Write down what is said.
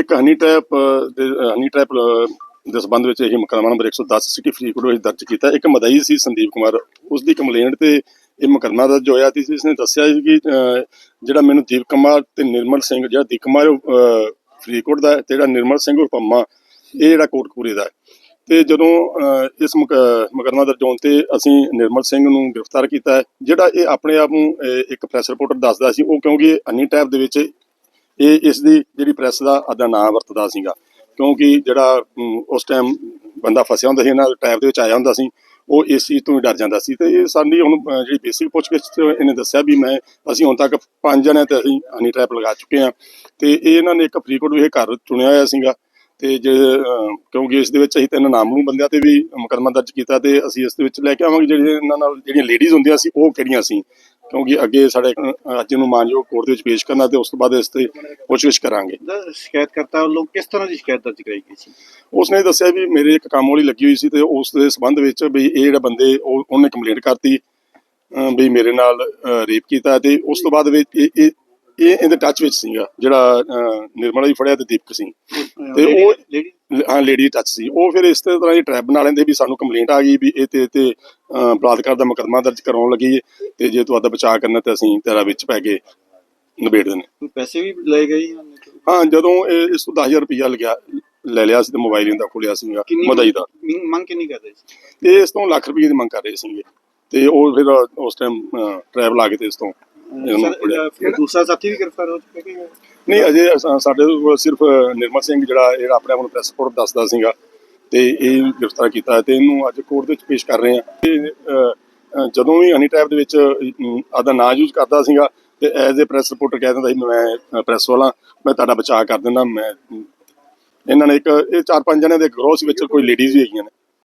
ਇੱਕ honey trap ਦੇ honey trap ਦੇ ਸੰਬੰਧ ਵਿੱਚ ਇਹ ਮੁਕੱਦਮਾ ਨੰਬਰ 110 ਸਿਟੀ ਫਰੀਦਕੋਟ ਵਿੱਚ ਦਰਜ ਕੀਤਾ। ਇੱਕ ਮਦਈ ਸੀ ਸੰਦੀਪ ਕੁਮਾਰ ਉਸ ਦੀ ਕੰਪਲੇਂਟ ਤੇ ਇਹ ਮੁਕੱਦਮਾ ਦਰਜ ਹੋਇਆ ਤੇ ਇਸਨੇ ਦੱਸਿਆ ਸੀ ਕਿ ਜਿਹੜਾ ਮੈਨੂੰ ਦੀਪ ਕੁਮਾਰ ਤੇ ਨਿਰਮਲ ਸਿੰਘ ਜਿਹੜਾ ਦੀਪ ਕੁਮਾਰ ਉਹ, ਫਰੀਦਕੋਟ ਦਾ ਹੈ ਤੇ ਜਿਹੜਾ ਨਿਰਮਲ ਸਿੰਘ ਉਹ ਪੰਮਾ ਇਹ ਜਿਹੜਾ ਕੋਟਕਪੂਰੇ ਦਾ ਹੈ। ਤੇ ਜਦੋਂ ਇਸ ਮੁਕ- ਮੁਕੱਦਮਾ ਦਰਜ ਹੋਣ ਤੇ ਅਸੀਂ ਨਿਰਮਲ ਸਿੰਘ ਨੂੰ ਗ੍ਰਿਫਤਾਰ ਕੀਤਾ ਹੈ ਜਿਹੜਾ ਇਹ ਆਪਣੇ ਆਪ ਨੂੰ ਇੱਕ ਪ੍ਰੈਸ ਰਿਪੋਰਟਰ ਦੱਸਦਾ ਸੀ ਉਹ ਕਿਉਂਕਿ ਹਨੀ ਟੈਪ ਦੇ ਵਿੱਚ ਇਹ ਇਸ ਦੀ ਜਿਹੜੀ ਪ੍ਰੈਸ ਦਾ ਆਦਾ ਨਾਂ ਵਰਤਦਾ ਸੀਗਾ। ਕਿਉਂਕਿ ਜਿਹੜਾ ਉਸ ਟਾਈਮ ਬੰਦਾ ਫਸਿਆ ਹੁੰਦਾ ਸੀ, ਇਹਨਾਂ ਟੈਬ ਦੇ ਵਿੱਚ ਆਇਆ ਹੁੰਦਾ ਸੀ, ਉਹ ਇਸ ਚੀਜ਼ ਤੋਂ ਹੀ ਡਰ ਜਾਂਦਾ ਸੀ। ਤੇ ਇਹ ਸਾਡੀ ਹੁਣ ਜਿਹੜੀ ਬੇਸਿਕ ਪੁੱਛਗਿੱਛ ਇਹਨੇ ਦੱਸਿਆ ਵੀ ਮੈਂ, ਅਸੀਂ ਹੁਣ ਤੱਕ ਪੰਜ ਜਣੇ ਤੇ ਅਸੀਂ ਹਨੀ ਟ੍ਰੈਪ ਲਗਾ ਚੁੱਕੇ ਹਾਂ। ਤੇ ਇਹ ਇਹਨਾਂ ਨੇ ਇੱਕ ਫਰੀਦਕੋਟ ਵਿਖੇ ਘਰ ਚੁਣਿਆ ਹੋਇਆ ਸੀਗਾ। ਤੇ ਜੇ ਕਿਉਂਕਿ ਇਸ ਦੇ ਵਿੱਚ ਅਸੀਂ ਤਿੰਨ ਨਾਮਲੂਮ ਬੰਦਿਆਂ ਤੇ ਵੀ ਮੁਕੱਦਮਾ ਦਰਜ ਕੀਤਾ ਤੇ ਅਸੀਂ ਇਸ ਦੇ ਵਿੱਚ ਲੈ ਕੇ ਆਵਾਂਗੇ ਜਿਹੜੇ ਇਹਨਾਂ ਨਾਲ, ਜਿਹੜੀਆਂ ਲੇਡੀਜ਼ ਹੁੰਦੀਆਂ ਸੀ, ਉਹ ਕਿਹੜੀਆਂ ਸੀ? ਕਿਉਂਕਿ ਅੱਗੇ ਸਾਡੇ ਅੱਜ ਨੂੰ ਮਾਨਯੋਗ ਕੋਰਟ ਦੇ ਵਿੱਚ ਪੇਸ਼ ਕਰਨਾ ਤੇ ਉਸ ਤੋਂ ਬਾਅਦ ਇਸ ਤੇ ਪੁੱਛਗਿੱਛ ਕਰਾਂਗੇ। ਸ਼ਿਕਾਇਤਕਰਤਾ ਵੱਲੋਂ ਕਿਸ ਤਰ੍ਹਾਂ ਦੀ ਸ਼ਿਕਾਇਤ ਦਰਜ ਕਰਾਈ ਗਈ ਸੀ? ਉਸਨੇ ਦੱਸਿਆ ਵੀ ਮੇਰੇ ਇੱਕ ਕੰਮ ਵਾਲੀ ਲੱਗੀ ਹੋਈ ਸੀ ਤੇ ਉਸ ਦੇ ਸੰਬੰਧ ਵਿੱਚ ਵੀ ਇਹ ਜਿਹੜਾ ਬੰਦੇ ਉਹ- ਉਹਨੇ ਕੰਪਲੇਂਟ ਕਰਤੀ ਵੀ ਮੇਰੇ ਨਾਲ ਰੇਪ ਕੀਤਾ ਤੇ ਉਸ ਤੋਂ ਬਾਅਦ ਵਿੱਚ ਇਹ ਇਹ ਇਹ ਇਹਦੇ ਟੱਚ ਵਿੱਚ ਸੀਗਾ ਜਿਹੜਾ ਨਿਰਮਲਾ ਜੀ ਫੜਿਆ ਤੇ ਦੀਪਕ ਸਿੰਘ। ਤੇ ਉਹ ਹਾਂ ਲੇਡੀ ਟੱਚ ਸੀ। ਉਹ ਫਿਰ ਇਸ ਤਰ੍ਹਾਂ ਹੀ ਟ੍ਰੈਪ ਬਣਾ ਲੈਂਦੇ ਵੀ ਸਾਨੂੰ ਕੰਪਲੇਂਟ ਆ ਗਈ ਵੀ ਇਹ ਤੇ ਤੇ ਬਲਾਤਕਾਰ ਦਾ ਮੁਕੱਦਮਾ ਦਰਜ ਕਰਾਉਣ ਲੱਗੀ ਤੇ ਜੇ ਤੂੰ ਆਦਾ ਬਚਾਅ ਕਰਨਾ ਤੇ ਅਸੀਂ ਤੇਰਾ ਵਿੱਚ ਪੈ ਕੇ ਨਿਬੇੜ ਦੇਣੇ ਕੋਈ ਪੈਸੇ ਵੀ ਲਏ ਗਏ? ਹਾਂ ਜਦੋਂ ਇਹ ਇਸ ਤੋਂ 10000 ਰੁਪਇਆ ਲੱਗਿਆ ਲੈ ਲਿਆ ਸੀ ਤੇ ਮੋਬਾਈਲ ਇਹਦਾ ਖੋਲਿਆ ਸੀਗਾ ਮਦਈ ਦਾ। ਮੰਗ- ਕਿੰਨੀ ਕਰਦੇ ਸੀ? ਤੇ ਇਸ ਤੋਂ ਲੱਖ ਰੁਪਏ ਦੀ ਮੰਗ ਕਰ ਰਹੇ ਸੀਗੇ। ਤੇ ਉਹ ਫਿਰ ਉਸ ਟਾਈਮ ਟਰੈਵਲ ਆ ਗਏ ਤੇ ਇਸ ਤੋਂ ਇਹਨੂੰ ਸਰ, ਫੜਿਆ। ਇਹਦਾ ਫਿਰ ਦੂਸਰਾ ਸਾਥੀ ਵੀ ਗ੍ਰਿਫਤਾਰ ਹੋ ਚੁੱਕਾ ਕਿ ਨਹੀਂ ਅਜੇ ਅਸਾਂ- ਸਾਡੇ ਕੋਲ ਸਿਰਫ ਨਿਰਮਲ ਸਿੰਘ ਜਿਹੜਾ ਜਿਹੜਾ ਆਪਣੇ ਆਪ ਨੂੰ ਪ੍ਰੈਸ ਰਿਪੋਰਟ ਦੱਸਦਾ ਸੀਗਾ ਤੇ ਇਹ ਗ੍ਰਿਫਤਾਰ ਕੀਤਾ ਹੈ ਤੇ ਇਹਨੂੰ ਅੱਜ ਕੋਰਟ ਦੇ ਵਿੱਚ ਪੇਸ਼ ਕਰ ਰਹੇ ਆ ਤੇ ਜਦੋਂ ਵੀ ਹਨੀ ਟੈਪ ਦੇ ਵਿੱਚ ਆਦਾ ਨਾਂ ਯੂਜ਼ ਕਰਦਾ ਸੀਗਾ ਤੇ ਐਜ਼ ਅ ਪ੍ਰੈਸ ਰਿਪੋਰਟਰ ਕਹਿ ਦਿੰਦਾ ਸੀ ਮੈਂ ਪ੍ਰੈਸ ਵਾਲਾ ਮੈਂ ਤੁਹਾਡਾ ਬਚਾਅ ਕਰ ਦਿੰਦਾ ਮੈਂ ਇਹਨਾਂ ਨੇ ਇੱਕ ਇਹ ਚਾਰ ਪੰਜ ਜਣੇ ਦੇ ਗਰੋਹ ਵਿੱਚ ਕੋਈ ਲੇਡੀਜ਼ ਵੀ ਹੈਗੀਆਂ ਨੇ